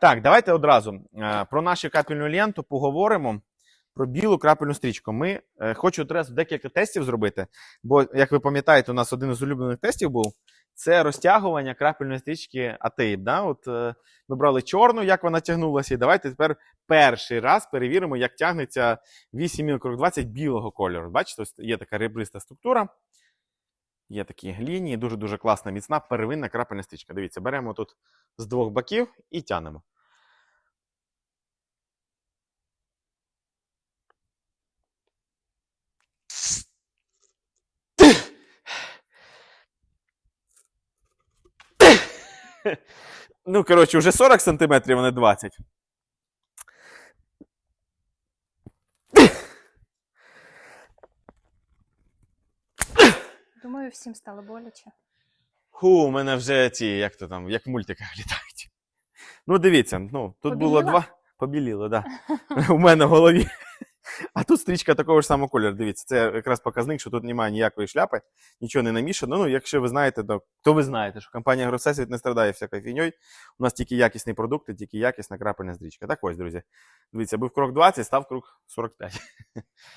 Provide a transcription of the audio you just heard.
Так, давайте одразу е, про нашу капельну ленту поговоримо. Про білу крапельну стрічку. Ми е, хочу одразу декілька тестів зробити, бо, як ви пам'ятаєте, у нас один із улюблених тестів був це розтягування крапельної стрічки атеїб. Да? От, е, ми брали чорну, як вона тягнулася, і давайте тепер перший раз перевіримо, як тягнеться 8 мілкрок 20 білого кольору. Бачите, є така ребриста структура. Є такі лінії, дуже-дуже класна, міцна первинна крапельна стрічка. Дивіться, беремо тут з двох боків і тянемо. Ну, коротше, вже 40 сантиметрів, а не 20. Думаю, всім стало боляче. Ху, у мене вже ці, як то там, як в мультиках літають. Ну, дивіться, ну, тут було два. Побіліло, так. Да. У мене в голові. А тут стрічка такого ж самого кольору. Дивіться, це якраз показник, що тут немає ніякої шляпи, нічого не намішано. Ну, якщо ви знаєте, то, то ви знаєте, що компанія Гросесвіт не страдає всякою фіньою. У нас тільки якісні продукти, тільки якісна крапельна стрічка. Так ось, друзі. Дивіться, був крок 20, став крок 45.